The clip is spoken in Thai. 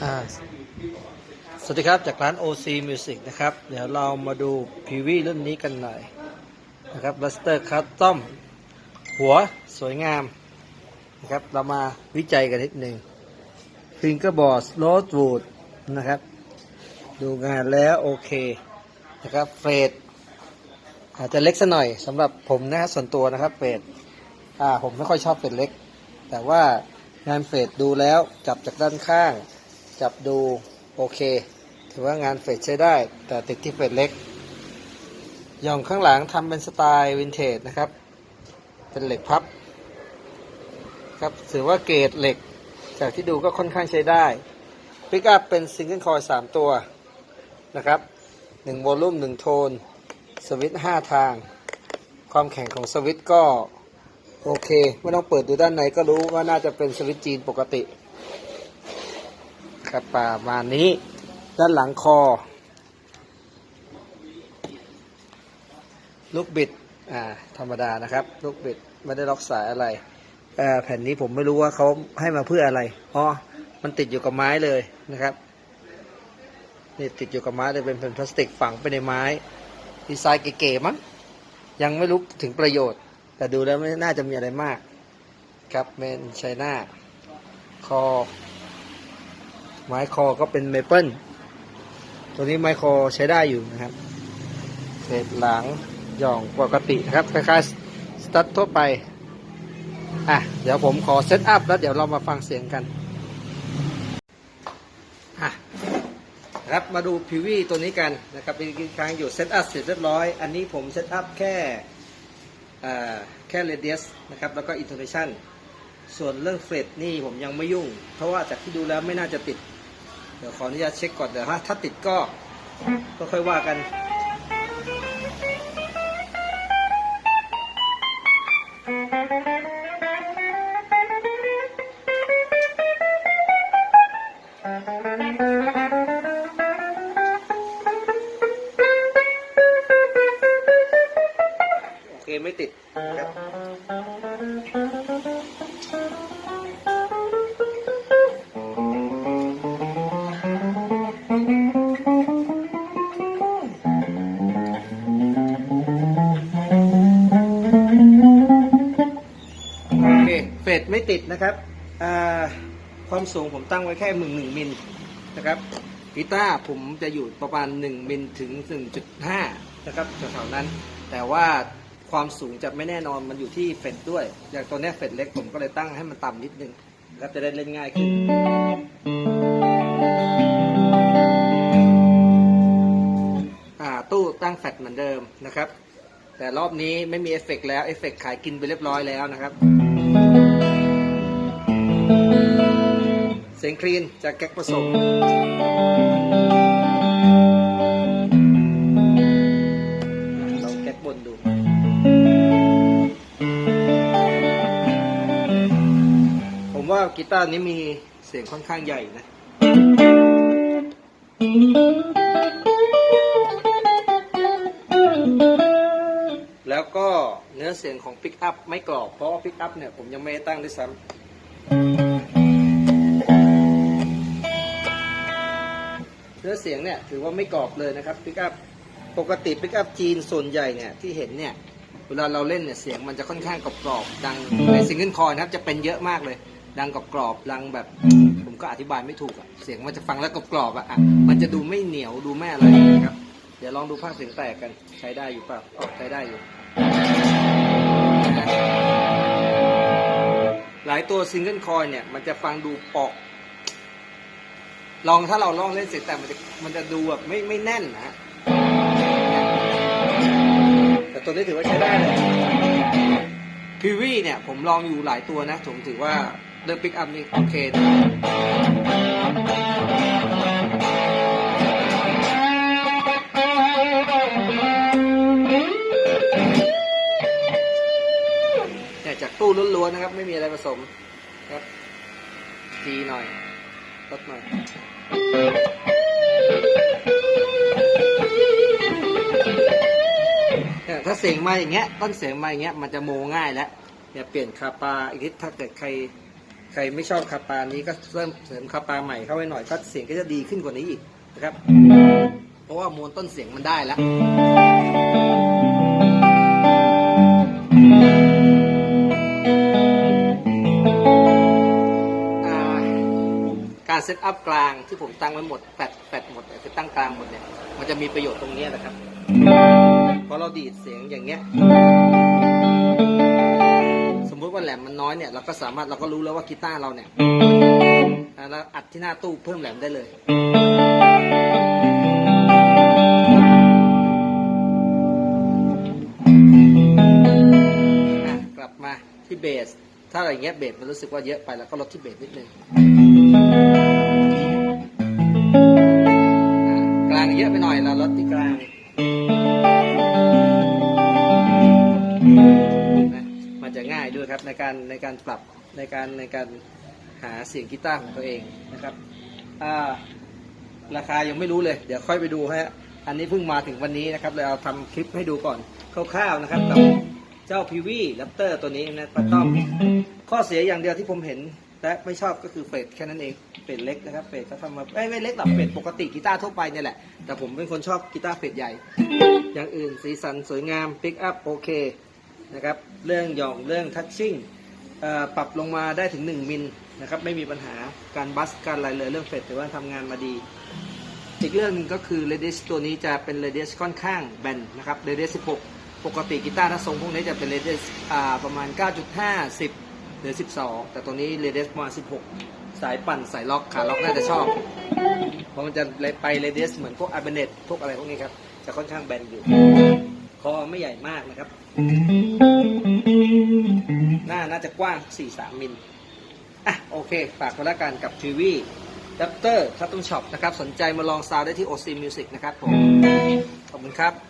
สวัสดีครับ จากร้าน OC Music นะครับ เดี๋ยวเรามาดู PV รุ่นนี้กันหน่อยนะครับ Buster Custom หัวสวยงามนะครับเรามาวิจัยกันนิดหนึ่ง Fingerboard Rosewood นะครับ ดูงานแล้วโอเคนะครับเฟดอาจจะเล็กสัหน่อยสำหรับผมนะส่วนตัวนะครับเฟดอ่าผมไม่ค่อยชอบเฟดเล็ก แต่ว่างานเฟดดูแล้วจับจากด้านข้าง จับดูโอเค ถือว่างานเฟดใช้ได้ แต่ติดที่เฟดเล็กย่องข้างหลังทำเป็นสไตล์วินเทจนะครับ เป็นเหล็กพับครับถือว่าเกรดเหล็ก จากที่ดูก็ค่อนข้างใช้ได้ปิกอัพเป็นซิงเกิลคอยสามตัวนะครับหนึ่งโวลูมหนึ่งโทน สวิตช์ห้าทาง ความแข็งของสวิตช์ก็โอเคไม่ต้องเปิดดูด้านในก็รู้ว่าน่าจะเป็นสวิตช์จีนปกติ ครับประมาณนี้ ด้านหลังคอ ลูกบิด อ่า ธรรมดานะครับ ลูกบิดไม่ได้ล็อกสายอะไรแผ่นนี้ผมไม่รู้ว่าเขาให้มาเพื่ออะไร อ๋อ มันติดอยู่กับไม้เลยนะครับ นี่ติดอยู่กับไม้เลยเป็นแผ่นพลาสติกฝังไปในไม้ ดีไซน์เก๋ๆมั้ง ยังไม่รู้ถึงประโยชน์ แต่ดูแล้วไม่น่าจะมีอะไรมาก ครับเมนไชน่าคอ ไม้คอก็เป็นเมเปิลตัวนี้ไม้คอใช้ได้อยู่นะครับเศษหลังหย่องปกตินะครับคล้ายๆสตั๊ดทั่วไปอะเดี๋ยวผมขอเซตอัพแล้วเดี๋ยวเรามาฟังเสียงกันอะครับมาดูพิวีตัวนี้กันนะครับเป็นกครั้งอยู่เซตอัพเสร็จเรียบร้อย อันนี้ผมเซตอัพแค่อ่าแค่เรเดียสนะครับแล้วก็อินโทเนชันส่วนเรื่องเฟรดนี่ผมยังไม่ยุ่ง เพราะว่าจากที่ดูแล้วไม่น่าจะติด เดี๋ยวขออนุญาตเช็คก่อนเดี๋ยวถ้าถ้าติดก็ก็ค่อยว่ากันโอเคไม่ติดครับ เฟดไม่ติดนะครับความสูงผมตั้งไว้แค่หนึ่งหนึ่งมิลนะครับกีตาร์ผมจะอยู่ประมาณ1มิลถึง 1.5 นะครับแถวๆนั้น แต่ว่าความสูงจะไม่แน่นอนมันอยู่ที่เฟดด้วย อย่างตัวนี้เฟดเล็กผมก็เลยตั้งให้มันต่ำนิดนึงครับจะได้เล่นง่ายขึ้น ตู้ตั้งแฟดเหมือนเดิมนะครับ แต่รอบนี้ไม่มีเอฟเฟกแล้ว เอฟเฟกขายกินไปเรียบร้อยแล้วนะครับ เสียงคลีนจากแก๊กผสมลองแก๊กบนดูผมว่ากีตาร์นี้มีเสียงค่อนข้างใหญ่นะแล้วก็เนื้อเสียงของปิกอัพไม่กรอบ เพราะว่าปิกอัพเนี่ยผมยังไม่ได้ตั้งด้วยซ้ำ เนื้อเสียงเนี่ยถือว่าไม่กรอบเลยนะครับปิกอัพปกติปิกอัพจีนส่วนใหญ่เนี่ยที่เห็นเนี่ยเวลาเราเล่นเนี่ยเสียงมันจะค่อนข้างกรอบกรอบๆดังในซิงเกิลคอร์นะครับจะเป็นเยอะมากเลย ดังกรอบกรอบๆดังแบบ ผมก็อธิบายไม่ถูกอะเสียงมันจะฟังแล้วกรอบกรอบๆอะอะมันจะดูไม่เหนียวดูไม่อะไรนะครับ เดี๋ยวลองดูภาคเสียงแตกกันใช้ได้อยู่เปล่าอ๋อใช้ได้อยู่ หลายตัวซิงเกิลคอยเนี่ยมันจะฟังดูปอก ลองถ้าเราลองเล่นเสียงแต่มันจะมันจะดูแบบไม่ไม่แน่นนะฮะแต่ตัวนี้ถือว่าใช้ได้เลยพีวีเนี่ยผมลองอยู่หลายตัวนะผมถือว่าเรื่องปิกอัพนี่โอเคนะเนี่ยจากตู้ล้วนๆนะครับ ไม่มีอะไรผสมครับดีหน่อย ลดหน่อยเนี่ยถ้าเสียงมาอย่างเงี้ย ต้นเสียงมาอย่างเงี้ยมันจะโมง่ายแล้วเนี่ยเปลี่ยนคาปาอีกนิดถ้าเกิดใครใครไม่ชอบคาปานี้ก็เริ่มเสริมคาปาใหม่เข้าไปหน่อยก็เสียงก็จะดีขึ้นกว่านี้อีกนะครับ เพราะว่ามวลต้นเสียงมันได้แล้ว ซตอัพกลางที่ผมตั้งไว้หมดแปดแปดหมดคือตั้งกลางหมดเนี่ยมันจะมีประโยชน์ตรงนี้ยนะครับเพราะเราดีดเสียงอย่างเงี้ย สมมุติว่าแหลมมันน้อยเนี่ยเราก็สามารถเราก็รู้แล้วว่ากีตาร์เราเนี่ยเราอัดที่หน้าตู้เพิ่มแหลมได้เลย กลับมาที่เบส ถ้าอะไรเงี้ยเบสมันรู้สึกว่าเยอะไปแล้วก็ลดที่เบสนิดนึง เยอะไปหน่อยเราลดที่กลางนะมันจะง่ายด้วยครับในการในการปรับในการในการหาเสียงกีตาร์ของตัวเองนะครับอ่าราคายังไม่รู้เลย เดี๋ยวค่อยไปดูฮะอันนี้เพิ่งมาถึงวันนี้นะครับเลยเอาทำคลิปให้ดูก่อนคร่าวๆนะครับกับเจ้าพีวีแรปเตอร์ตัวนี้นะป้าต้อมข้อเสียอย่างเดียวที่ผมเห็น และไม่ชอบก็คือเฟดแค่นั้นเองเฟดเล็กนะครับเฟดเขาทำมาไม่ไม่เล็กหรอกเฟดปกติกีตาร์ทั่วไปเนี่ยแหละ แต่ผมเป็นคนชอบกีตาร์เฟดใหญ่ อย่างอื่นสีสันสวยงามปิกอัพโอเคนะครับเรื่องหย่องเรื่องทัชชิ่งปรับลงมาได้ถึง 1 มิลนะครับไม่มีปัญหาการบัสการอะไรเลยเรื่องเฟดถือว่าทำงานมาดีอีกเรื่องหนึงก็คือ Radius ตัวนี้จะเป็น Radius ค่อนข้างแบนนะครับ Radius 16 ปกติกีตาร์ถ้าทรงพวกนี้จะเป็น Radius อ่าประมาณ 9.5 10 หรือ 12 แต่ตัวนี้ Radius ประมา 16 สายปั่นสายล็อกขาล็อกน่าจะชอบ เพราะมันจะไป Radius เหมือนพวก a b a n e t พวกอะไรพวกนี้ครับ จะค่อนข้างแบนอยู่ คอไม่ใหญ่มากนะครับ หน้าน่าจะกว้าง 4-3 มิลอะโอเค ฝากกันแล้วกันกับทีวีดัปเตอร์คัตตุ้งช็อปนะครับ สนใจมาลองซาวได้ที่ OC Music นะครับผม ขอบคุณครับ